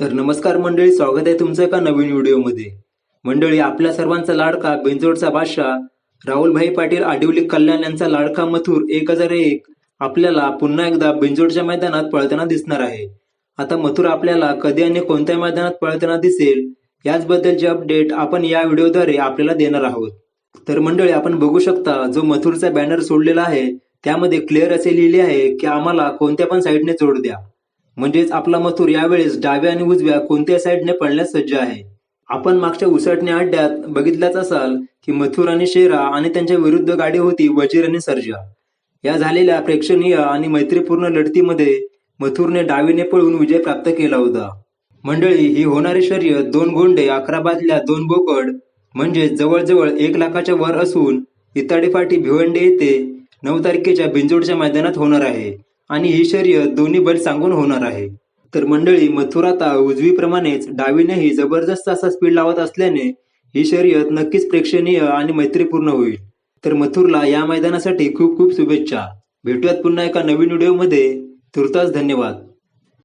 तर नमस्कार मंडळी स्वागत आहे तुमचं एका नवीन व्हिडिओमध्ये. मंडळी आपल्या सर्वांचा लाडका बेंजोडचा बादशाह राहुलभाई पाटील आडिवली कल्याण यांचा लाडका मथुर एक हजार एक आपल्याला पुन्हा एकदा बेंजोडच्या मैदानात पळताना दिसणार आहे. आता मथुर आपल्याला कधी आणि कोणत्या मैदानात पळताना दिसेल याचबद्दलचे अपडेट आपण या व्हिडिओद्वारे आपल्याला देणार आहोत. तर मंडळी आपण बघू शकता जो मथुरचा बॅनर सोडलेला आहे त्यामध्ये क्लिअर असे लिहिले आहे की आम्हाला कोणत्या पण साईडने जोड द्या. म्हणजेच आपला मथुर यावेळेस डाव्या आणि उजव्या कोणत्या साईडने पडण्यास सज्ज आहे? आपण मागच्या उसटण्या अड्ड्यात बघितल्याच असाल की मथुर आणि शेरा आणि त्यांच्या विरुद्ध गाडी होती वजीर आणि सर्जा. या झालेल्या प्रेक्षणीय आणि मैत्रीपूर्ण लढतीमध्ये मथुरने डावीने पळून विजय प्राप्त केला होता. मंडळी ही होणारी शर्यत दोन गोंडे अकरा बादल्या दोन बोकड म्हणजे जवळजवळ एक लाखाच्या वर असून इताडीफाटी भिवंडे भिवंडी येथे नऊ तारखेच्या बिंजोडच्या मैदानात होणार आहे. आणि ही शर्यत दोन्ही बैल सांगून होणार आहे. तर मंडळी मथुर आता उजवीप्रमाणेच डावीनेही जबरदस्त असा स्पीड लावत असल्याने ही शर्यत नक्कीच प्रेक्षणीय आणि मैत्रीपूर्ण होईल. तर मथुरला या मैदानासाठी खूप खूप शुभेच्छा. भेटूयात पुन्हा एका नवीन व्हिडिओमध्ये तुर्तास धन्यवाद.